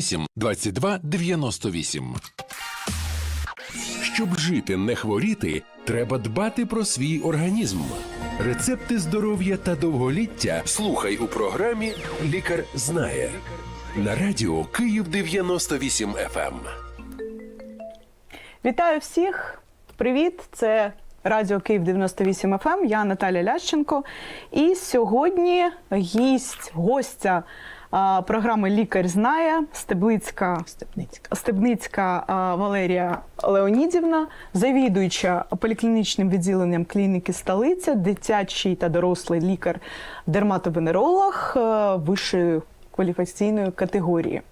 8 22 98. Щоб жити, не хворіти, треба дбати про свій організм. Рецепти здоров'я та довголіття слухай у програмі Лікар знає на радіо Київ 98 FM. Вітаю всіх! Привіт! Це Радіо Київ 98 FM. Ем. Я Наталя Лященко. І сьогодні гість, гостя а, програми Лікар знає Стеблицька. Стебницька а, Валерія Леонідівна, завідуюча поліклінічним відділенням клініки столиця, дитячий та дорослий лікар дерматовенеролог е, вищої кваліфікаційної категорії.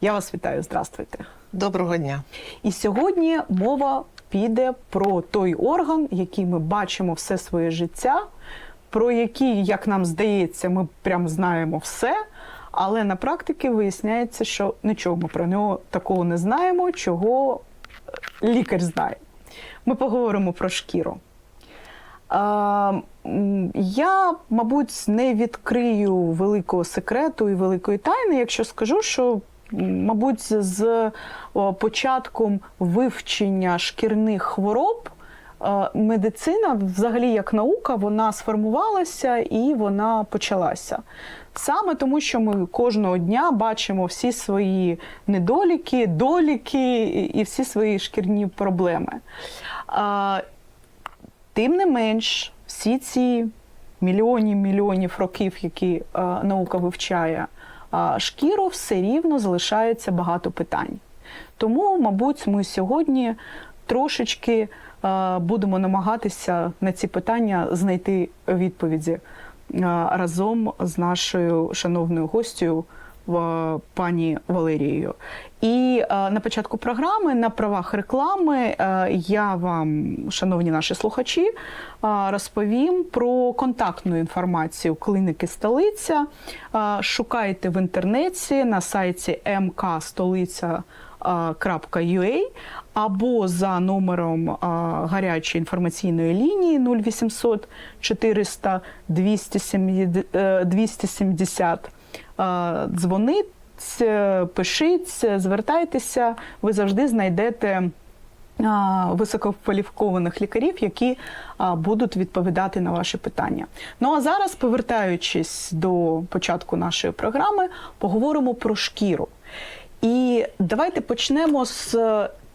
Я вас вітаю, здравствуйте. Доброго дня. І сьогодні мова піде про той орган, який ми бачимо все своє життя, про який, як нам здається, ми прям знаємо все. Але на практиці виясняється, що нічого ми про нього такого не знаємо, чого е, лікар знає. Ми поговоримо про шкіру. Я, мабуть, не відкрию великого секрету і великої тайни, якщо скажу, що, мабуть, з початком вивчення шкірних хвороб е, медицина, взагалі як наука, вона сформувалася і вона почалася. Саме тому, що ми кожного дня бачимо всі свої недоліки, доліки і всі свої шкірні проблеми. А, Тим не менш, всі ці мільйонів мільйонів років, які е, наука вивчає е, шкіру, все рівно залишається багато питань. Тому, мабуть, ми сьогодні трошечки е, будемо намагатися на ці питання знайти відповіді разом з нашою шановною гостю пані Валерією. І на початку програми на правах реклами я вам, шановні наші слухачі, розповім про контактну інформацію кліники столиця. Шукайте в інтернеті на сайті mkstolica.ua або за номером гарячої інформаційної лінії 0800 400 270, е, 270 а, дзвонить, е, пишіть, звертайтеся, ви завжди знайдете висококваліфікованих лікарів, які будуть відповідати на ваші питання. Ну а зараз, повертаючись до початку нашої програми, поговоримо про шкіру. І давайте почнемо з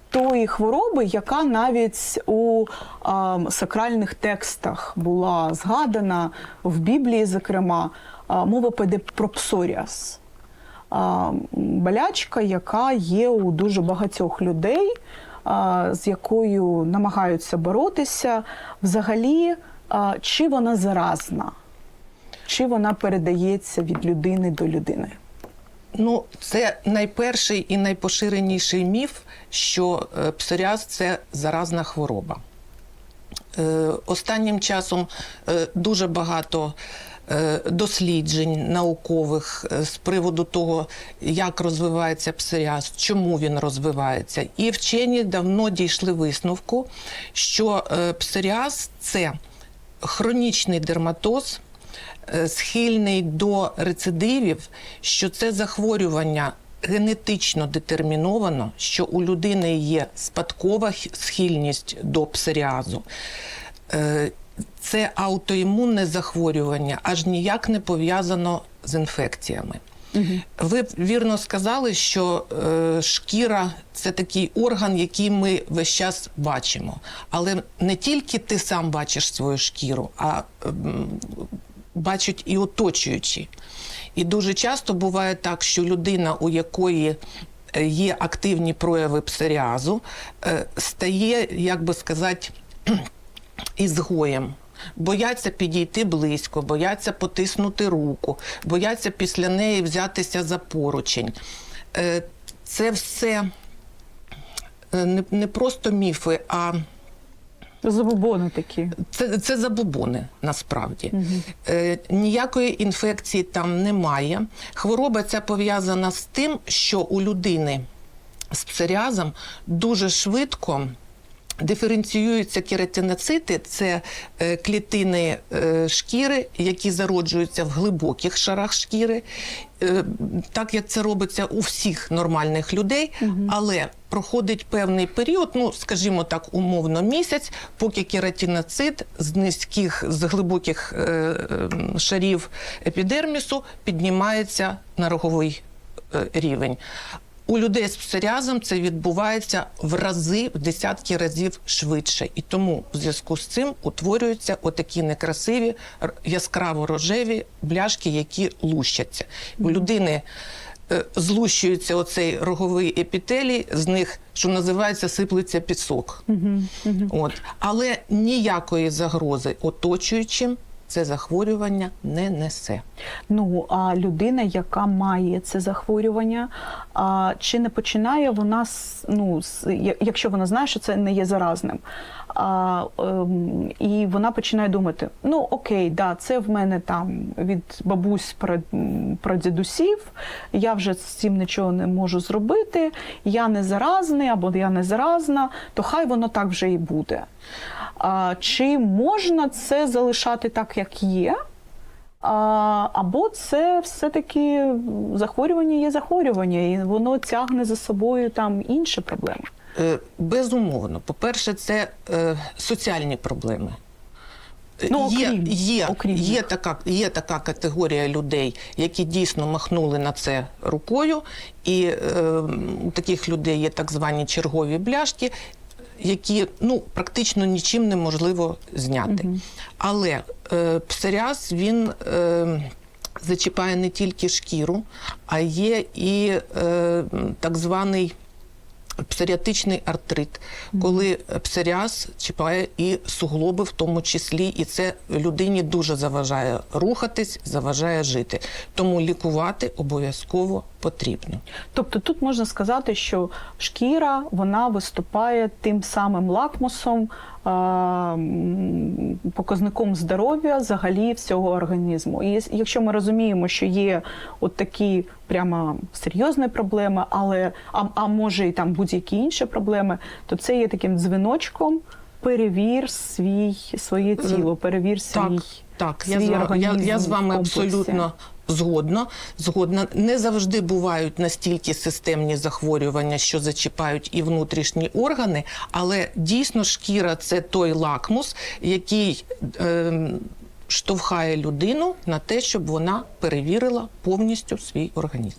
тої хвороби, яка навіть у а, сакральних текстах була згадана в Біблії, зокрема, а, мова піде про псоріаз. А, болячка, яка є у дуже багатьох людей, а, з якою намагаються боротися. Взагалі, а, чи вона заразна, чи вона передається від людини до людини? Ну, це найперший і найпоширеніший міф, що е, псоріаз – це заразна хвороба. Е, Останнім часом е, дуже багато досліджень наукових з приводу того, як розвивається псоріаз, чому він розвивається. І вчені давно дійшли висновку, що псоріаз – це хронічний дерматоз, схильний до рецидивів, що це захворювання генетично детерміновано, що у людини є спадкова схильність до псоріазу. Е, Це аутоімунне захворювання, аж ніяк не пов'язано з інфекціями. Ви вірно сказали, що е, шкіра це такий орган, який ми весь час бачимо. Але не тільки ти сам бачиш свою шкіру, а ем, бачать і оточуючі. І дуже часто буває так, що людина, у якої е, є активні прояви псоріазу, е, стає, як би сказати, ізгоєм. Бояться підійти близько, бояться потиснути руку, бояться після неї взятися за поручень. Е, Це все не просто міфи, а Забобони такі. це, це забобони насправді. Е, ніякої інфекції там немає. Хвороба ця пов'язана з тим, що у людини з псоріазом дуже швидко Диференціюються кератиноцити – це е, клітини е, шкіри, які зароджуються в глибоких шарах шкіри, Е, так як це робиться у всіх нормальних людей, але проходить певний період, ну скажімо так, умовно місяць, поки кератиноцит з низьких, з глибоких е, е, шарів епідермісу піднімається на роговий рівень. У людей з псоріазом це відбувається в рази, в десятки разів швидше. І тому в зв'язку з цим утворюються отакі некрасиві яскраво рожеві бляшки, які лущаться. У людини е, злущується оцей роговий епітелій, з них, що називається, сиплеться пісок. От. Але ніякої загрози оточуючим це захворювання не несе. Ну а людина, яка має це захворювання, а, чи не починає вона ну, якщо вона знає, що це не є заразним, а, ем, і вона починає думати: ну окей, да, це в мене там від бабусь про, прадідусів, я вже з цим нічого не можу зробити, я не заразний або я не заразна, то хай воно так вже і буде. А, чи можна це залишати так, як є? А, або це все-таки захворювання є захворювання, і воно тягне за собою там інші проблеми. Е, Безумовно, по-перше, це е, соціальні проблеми. Ну, є, окрім- є, окрім є, така, є така категорія людей, які дійсно махнули на це рукою, і е, у таких людей є так звані чергові бляшки, які ну, практично нічим неможливо зняти. Але е, псоріаз, він. Е, Зачіпає не тільки шкіру, а є і е, так званий псоріатичний артрит, коли псоріаз чіпає і суглоби в тому числі, і це людині дуже заважає рухатись, заважає жити. Тому лікувати обов'язково потрібно. Тобто тут можна сказати, що шкіра вона виступає тим самим лакмусом, показником здоров'я взагалі всього організму. І якщо ми розуміємо, що є от такі прямо серйозні проблеми, але а, а може і там будь-які інші проблеми, то це є таким дзвіночком. Перевір свій своє тіло, перевір свій Так, так, я свій з, вами, я, організм я з вами комплексі. абсолютно згодна. згодна. Не завжди бувають настільки системні захворювання, що зачіпають і внутрішні органи, але дійсно шкіра це той лакмус, який. е, Штовхає людину на те, щоб вона перевірила повністю свій організм.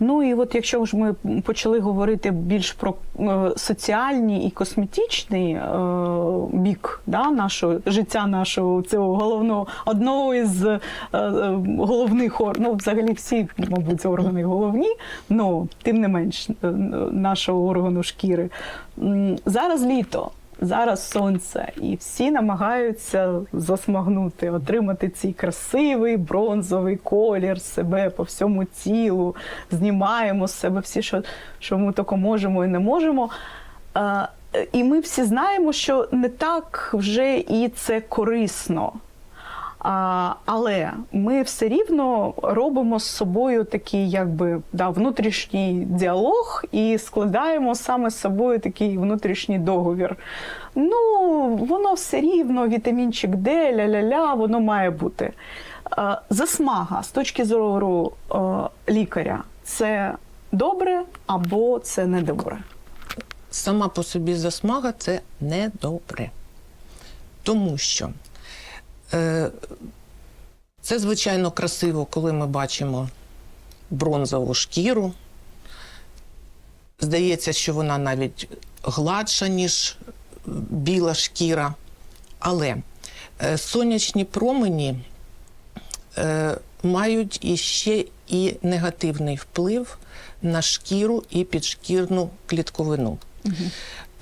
Ну і от якщо ж ми почали говорити більш про е, соціальний і косметичний е, бік да, нашого життя, нашого цього головного одного із е, головних ну взагалі всі, мабуть, органи головні, але тим не менш нашого органу шкіри. Зараз літо. Зараз сонце, і всі намагаються засмагнути, отримати цей красивий бронзовий колір себе по всьому тілу. Знімаємо з себе всі, що, що ми тільки можемо і не можемо. І ми всі знаємо, що не так вже і це корисно. А, але ми все рівно робимо з собою такий, якби да, внутрішній діалог і складаємо саме з собою такий внутрішній договір. Ну, воно все рівно, вітамінчик Д, ля-ля-ля, воно має бути. А, засмага з точки зору е, лікаря це добре або це не добре. Сама по собі засмага це недобре. Тому що це, звичайно, красиво, коли ми бачимо бронзову шкіру. Здається, що вона навіть гладша, ніж біла шкіра. Але е, сонячні промені е, мають іще і негативний вплив на шкіру і підшкірну клітковину.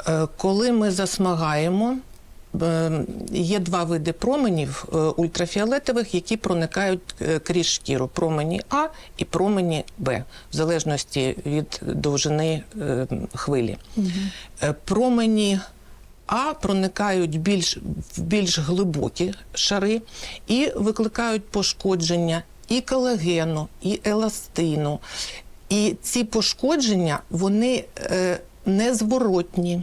Е, Коли ми засмагаємо, е, є два види променів е, ультрафіолетових, які проникають е, крізь шкіру: промені А і промені Б, в залежності від довжини е, хвилі. Е, Промені а проникають більш, в більш глибокі шари і викликають пошкодження і колагену, і еластину. І ці пошкодження вони е, незворотні.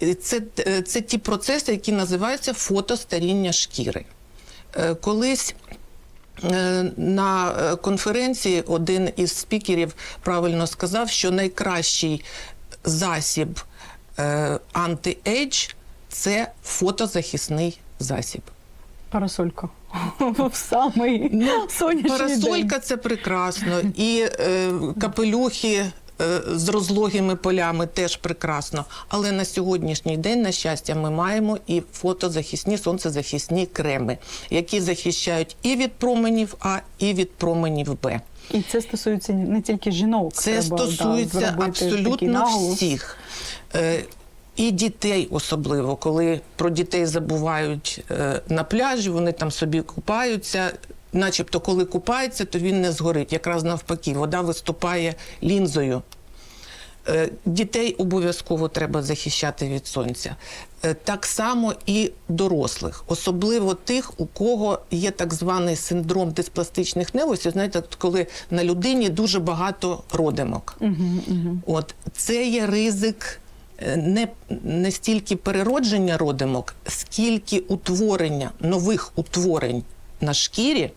І Це, е, це ті процеси, які називаються фотостаріння шкіри. Е, Колись е, на е, конференції один із спікерів правильно сказав, що найкращий засіб е, анти-ейдж – це фотозахисний засіб. Парасолька. В самий сонячний Ну, Парасолька день. це прекрасно, і е, капелюхи. Е, З розлогими полями теж прекрасно. Але на сьогоднішній день, на щастя, ми маємо і фотозахисні сонцезахисні креми, які захищають і від променів А, і від променів Б. І це стосується не тільки жінок. Це Треба, стосується такий абсолютно всіх. Е, І дітей особливо, коли про дітей забувають е, на пляжі, вони там собі купаються. Начебто, коли купається, то він не згорить. Якраз навпаки, вода виступає лінзою. Е, Дітей обов'язково треба захищати від сонця. Е, Так само і дорослих, особливо тих, у кого є так званий синдром диспластичних невусів. Знаєте, коли на людині дуже багато родимок. От це є ризик е, не, не стільки переродження родимок, скільки утворення нових утворень на шкірі.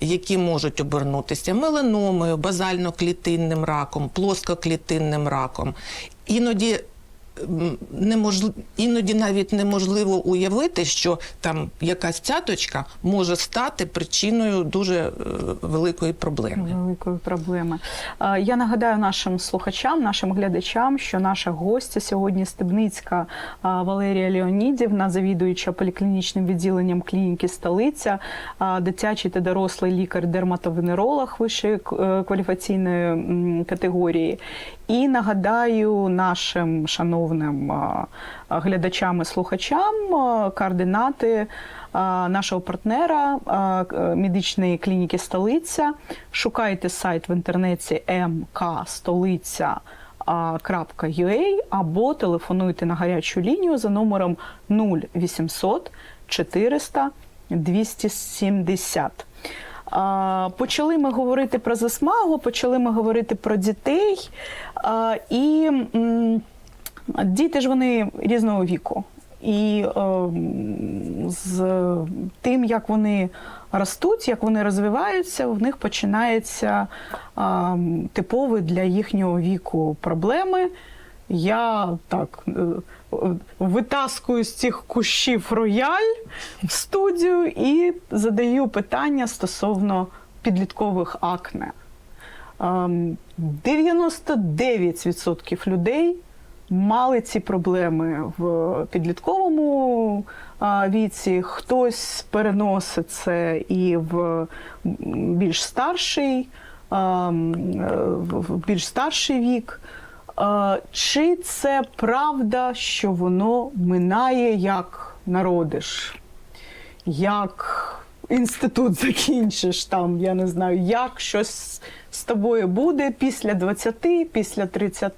Які можуть обернутися меланомою, базально-клітинним раком, плоскоклітинним раком. Іноді м, неможли... іноді навіть неможливо уявити, що там якась цяточка може стати причиною дуже е, великої проблеми. Великої проблеми. Я нагадаю нашим слухачам, нашим глядачам, що наша гостя сьогодні Стебницька Валерія Леонідівна, завідуюча поліклінічним відділенням клініки столиця, дитячий та дорослий лікар-дерматовенеролог вищої е, кваліфікаційної категорії. І нагадаю нашим шановним глядачам і слухачам координати нашого партнера медичної клініки Столиця. Шукайте сайт в інтернеті mkstolиця.ua або телефонуйте на гарячу лінію за номером 0800 400 270. Почали ми говорити про засмагу, почали ми говорити про дітей. І діти ж вони різного віку. І е, з тим, як вони ростуть, як вони розвиваються, в них починається е, типові для їхнього віку проблеми. Я так е, витаскую з цих кущів рояль в студію і задаю питання стосовно підліткових акне. Ем, 99% людей мали ці проблеми в підлітковому віці. Хтось переносить це і в більш старший, а, м, е, в в більш старший вік. Чи це правда, що воно минає як народиш? як інститут закінчиш, там, я не знаю, як щось з тобою буде після 20, після 30,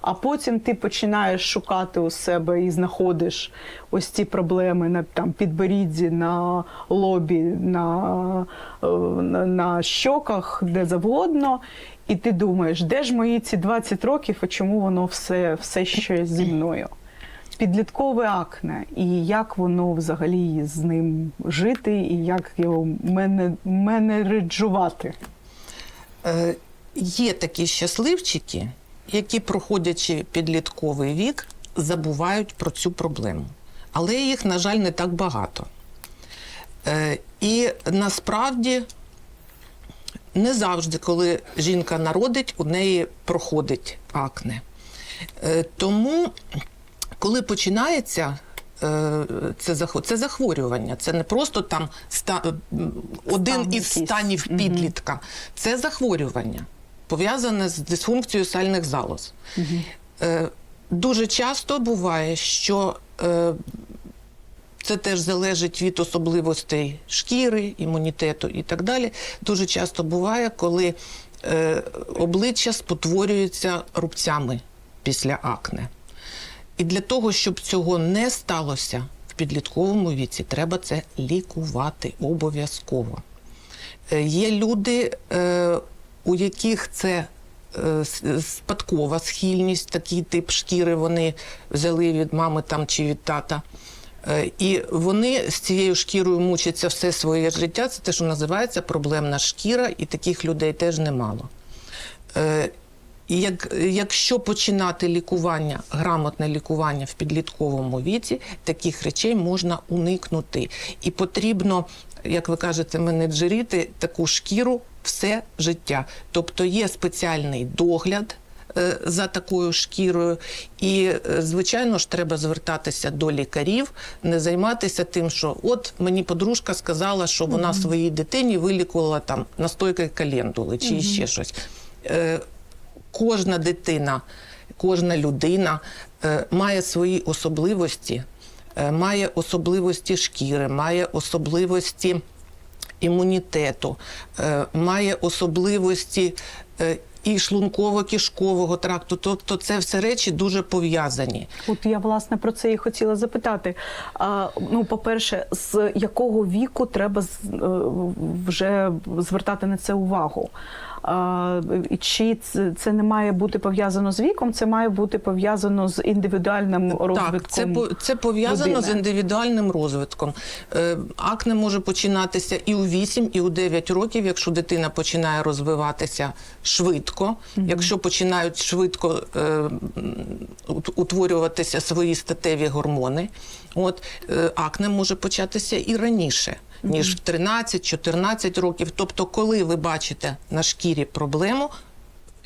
а потім ти починаєш шукати у себе і знаходиш ось ці проблеми на там, підборідді, на лобі, на, е, на щоках, де завгодно. І ти думаєш, де ж мої ці 20 років і чому воно все, все ще зі мною? підліткове акне, і як воно взагалі з ним жити, і як його мене, менеджувати. Е, Є такі щасливчики, які, проходячи підлітковий вік, забувають про цю проблему. Але їх, на жаль, не так багато. Е, І насправді не завжди, коли жінка народить, у неї проходить акне. Е, Тому, коли починається е, це це захворювання, це не просто там ста- один Стан із станів підлітка, це захворювання, пов'язане з дисфункцією сальних залоз. Е, Дуже часто буває, що е, це теж залежить від особливостей шкіри, імунітету і так далі. Дуже часто буває, коли е, обличчя спотворюється рубцями після акне. І для того, щоб цього не сталося в підлітковому віці, треба це лікувати обов'язково. Е, Є люди, е, у яких це е, спадкова схильність, такий тип шкіри вони взяли від мами там чи від тата. Е, І вони з цією шкірою мучаться все своє життя. Це те, що називається проблемна шкіра, і таких людей теж немало. Е, Як, якщо починати лікування, грамотне лікування в підлітковому віці, таких речей можна уникнути. І потрібно, як ви кажете, менеджерити таку шкіру все життя. Тобто є спеціальний догляд за такою шкірою, і, е, звичайно ж, треба звертатися до лікарів, не займатися тим, що от мені подружка сказала, що вона своїй дитині вилікувала там настойкою календули чи ще щось. Е, кожна дитина, кожна людина е, має свої особливості, е, має особливості шкіри, має особливості імунітету, е, має особливості е, і шлунково-кишкового тракту. Тобто це все речі дуже пов'язані. От я власне про це і хотіла запитати. А, ну, по-перше, з якого віку треба е, вже звертати на це увагу? Чи це, не має бути пов'язано з віком, це має бути пов'язано з індивідуальним розвитком? Так, це, це пов'язано з індивідуальним розвитком. Е, Акне може починатися і у 8, і у 9 років, якщо дитина починає розвиватися швидко, якщо починають швидко е, утворюватися свої статеві гормони. От е, акне може початися і раніше. Ніж в 13-14 років. Тобто, коли ви бачите на шкірі проблему,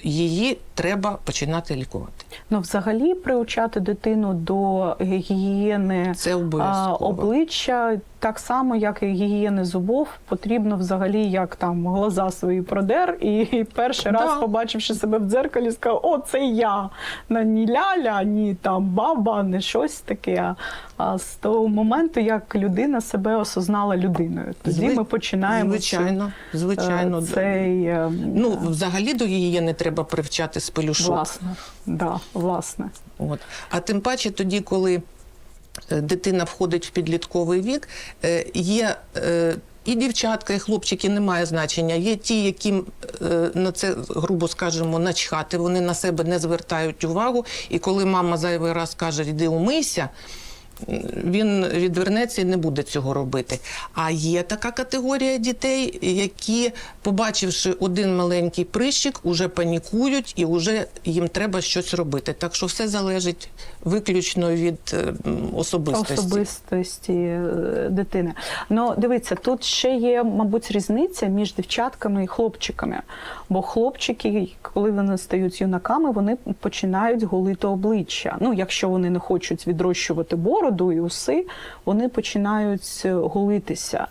її треба починати лікувати. Ну, взагалі, приучати дитину до гігієни Це а, обличчя, так само, як і гігієни зубов, потрібно взагалі, як там глаза свої продер, і перший Да. раз, побачивши себе в дзеркалі, сказав, о, це я. Ні ляля, ні там баба, не щось таке. А з того моменту, як людина себе осознала людиною, тоді Зви- ми починаємо Звичайно, звичайно. е, цей е, Ну, взагалі до гігієни треба привчати з пелюшок. власне. Да, власне. От. А тим паче тоді, коли е, дитина входить в підлітковий вік, е, є е, і дівчатка, і хлопчики немає значення. Є ті, яким на це, грубо скажемо, начхати, вони на себе не звертають увагу. І коли мама зайвий раз каже, йди умийся. Він відвернеться і не буде цього робити. А є така категорія дітей, які, побачивши один маленький прищик, уже панікують і вже їм треба щось робити. Так що все залежить виключно від е, особистості. особистості е, дитини. Ну, дивіться, тут ще є, мабуть, різниця між дівчатками і хлопчиками. Бо хлопчики, коли вони стають юнаками, вони починають голити обличчя. Ну, якщо вони не хочуть відрощувати бороду і уси, вони починають е, голитися.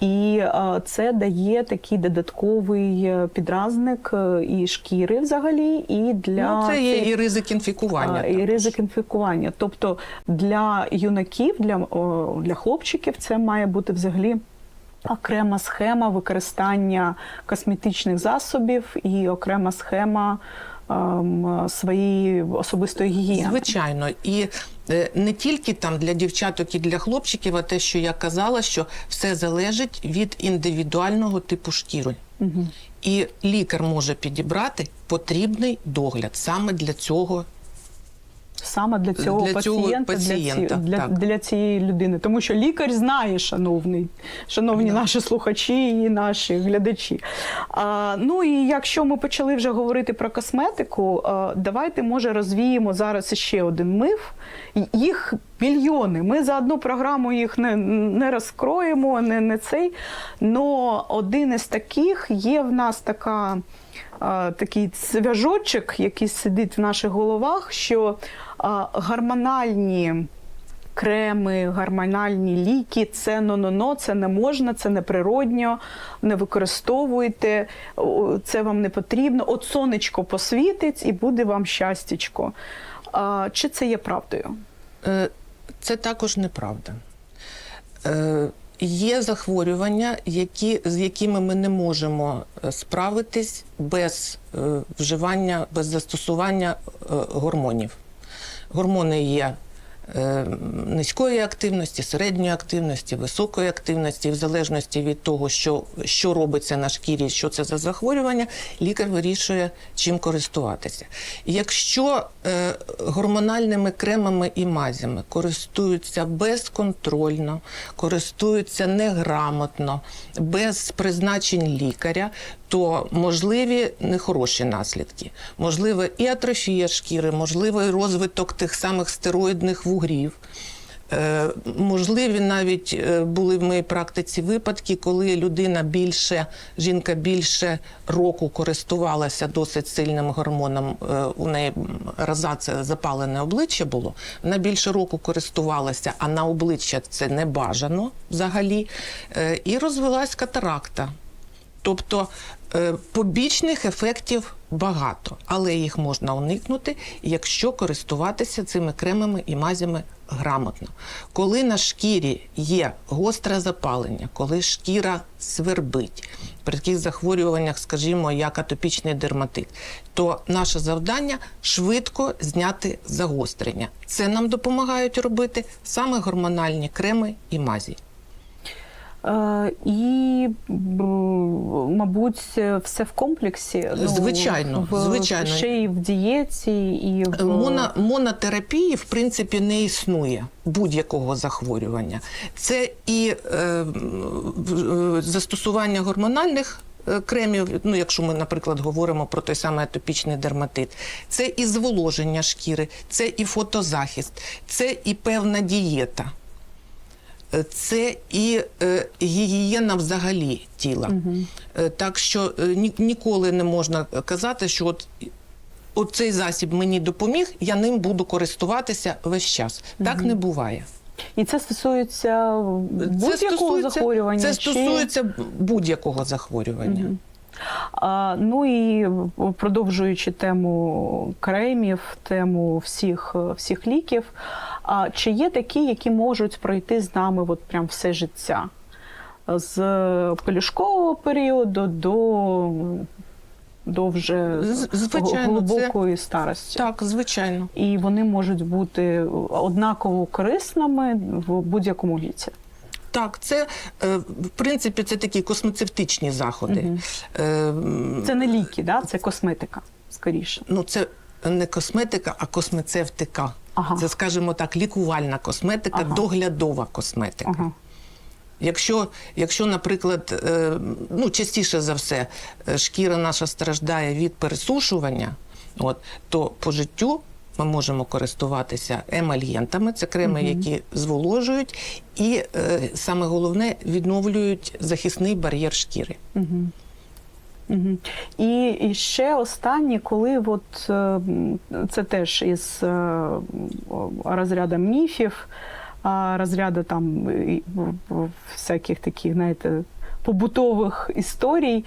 І е, це дає такий додатковий е, підразник і шкіри взагалі, і для Ну, це є і ризик інфікування. І також. ризик інфікування. Тобто для юнаків, для, для хлопчиків це має бути взагалі. Окрема схема використання косметичних засобів і окрема схема ем, своєї особистої гігієни. Звичайно, і не тільки там для дівчаток і для хлопчиків, а те, що я казала, що все залежить від індивідуального типу шкіри. І лікар може підібрати потрібний догляд саме для цього. Саме для цього Для цього пацієнта, пацієнта, для, ці, для, для цієї людини. Тому що лікар знає, шановний, шановні наші слухачі і наші глядачі. А, ну і якщо ми почали вже говорити про косметику, а, давайте може розвіємо зараз ще один миф. Їх мільйони. Ми за одну програму їх не, не розкроємо, не, не цей. Но один із таких є в нас така а, такий свяжочок, який сидить в наших головах, що гормональні креми, гормональні ліки, це но-но-но, це не можна, це не природньо, не використовуйте, це вам не потрібно. От сонечко посвітить і буде вам щастячко. Чи це є правдою? Е, Це також неправда. Е, Є захворювання, які, з якими ми не можемо е, справитись без вживання, без застосування гормонів. Гормони є е, низької активності, середньої активності, високої активності, в залежності від того, що, що робиться на шкірі, що це за захворювання, лікар вирішує, чим користуватися. Якщо е, гормональними кремами і мазями користуються безконтрольно, користуються неграмотно, без призначень лікаря, то можливі нехороші наслідки. Можливо, і атрофія шкіри, можливо, і розвиток тих самих стероїдних вугрів. Е, Можливі навіть е, були в моїй практиці випадки, коли людина більше, жінка більше року користувалася досить сильним гормоном. е, У неї розація запалене обличчя було. Вона більше року користувалася, а на обличчя це не бажано взагалі. І розвилась катаракта. Тобто побічних ефектів багато, але їх можна уникнути, якщо користуватися цими кремами і мазями грамотно. Коли на шкірі є гостре запалення, коли шкіра свербить, при таких захворюваннях, скажімо, як атопічний дерматит, то наше завдання швидко зняти загострення. Це нам допомагають робити саме гормональні креми і мазі. Е, І, мабуть, все в комплексі. Ну, Звичайно, в, звичайно. Ще й в дієті, і в Моно, монотерапії, в принципі, не існує будь-якого захворювання. Це і е, е, застосування гормональних. е, Кремів, ну якщо ми, наприклад, говоримо про той самий атопічний дерматит, це і зволоження шкіри, це і фотозахист, це і певна дієта, Е, це і е, гігієна взагалі тіла. Е, Так що е, ні, ніколи не можна казати, що от оцей засіб мені допоміг, я ним буду користуватися весь час. Так не буває. І це стосується будь-якого захворювання. Це чи- стосується будь-якого захворювання. А, ну і продовжуючи тему кремів, тему всіх, всіх ліків. А чи є такі, які можуть пройти з нами от прям все життя? З пелюшкового періоду до, до вже звичайно, глибокої старості. Так, звичайно. І вони можуть бути однаково корисними в будь-якому віці. Так, це е, в принципі це такі космецевтичні заходи. Е, Це не ліки, да? це косметика, скоріше. ну це не косметика, а космецевтика. Ага. Це, скажімо так, лікувальна косметика, Ага. доглядова косметика. Ага. Якщо, якщо, наприклад, е, ну частіше за все, е, шкіра наша страждає від пересушування, от, то по життю ми можемо користуватися емальєнтами, це креми, які зволожують, і е, саме головне відновлюють захисний бар'єр шкіри. І, і ще останнє, коли от, е, це теж із е, розряду міфів, розряду там всяких таких, знаєте, побутових історій,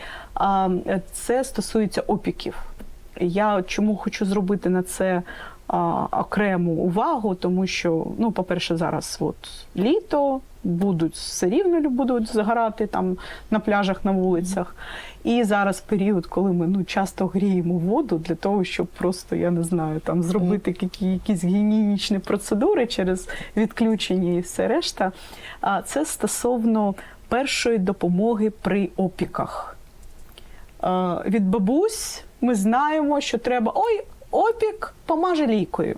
це стосується опіків. Я чому хочу зробити на це а, окрему увагу, тому що, ну, по-перше, зараз от літо, будуть все рівно будуть загорати там на пляжах, на вулицях. І зараз період, коли ми ну, часто гріємо воду для того, щоб просто, я не знаю, там зробити які, якісь гігієнічні процедури через відключення і все решта. А це стосовно першої допомоги при опіках. Від бабусь ми знаємо, що треба ой, опік помаже лікою.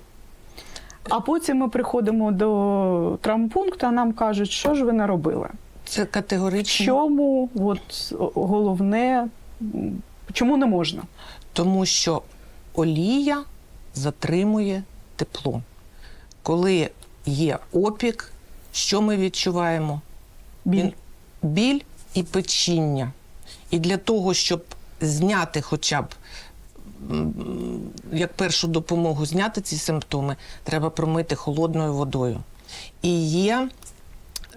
А потім ми приходимо до травмпункту, а нам кажуть, що ж ви наробили. Це В категорично. чому от, головне, чому не можна? Тому що олія затримує тепло. Коли є опік, що ми відчуваємо? Біль. Біль і печіння. І для того, щоб зняти хоча б як першу допомогу зняти ці симптоми, треба промити холодною водою. І є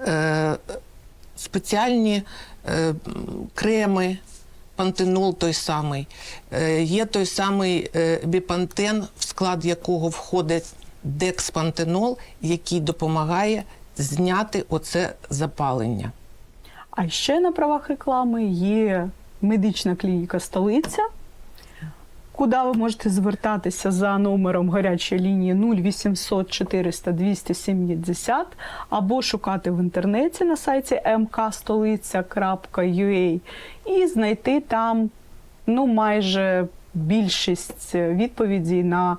е, спеціальні е, креми, пантенол той самий, е, є той самий е, біпантен, в склад якого входить декспантенол, який допомагає зняти оце запалення. А ще на правах реклами є медична клініка столиця. Куди ви можете звертатися за номером гарячої лінії 0800 400 270 або шукати в інтернеті на сайті mkstolica.ua і знайти там ну, майже більшість відповідей на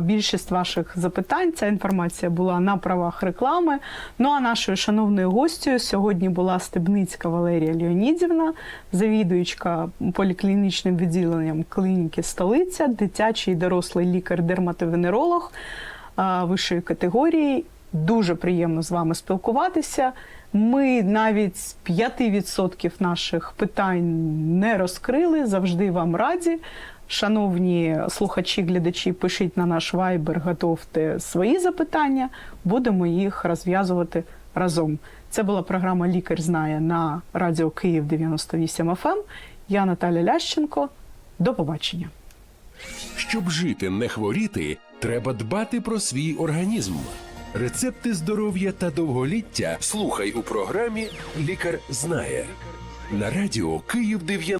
більшість ваших запитань. Ця інформація була на правах реклами. Ну а нашою шановною гостю сьогодні була Стебницька Валерія Леонідівна, завідуючка поліклінічним відділенням клініки столиця, дитячий і дорослий лікар-дерматовенеролог вищої категорії. Дуже приємно з вами спілкуватися. Ми навіть з 5% наших питань не розкрили. Завжди вам раді. Шановні слухачі, глядачі, пишіть на наш вайбер, готовте свої запитання. Будемо їх розв'язувати разом. Це була програма Лікар знає на радіо Київ 98 FM. Я Наталя Лященко. До побачення. Щоб жити, не хворіти, треба дбати про свій організм. Рецепти здоров'я та довголіття слухай у програмі Лікар знає на радіо Київ 90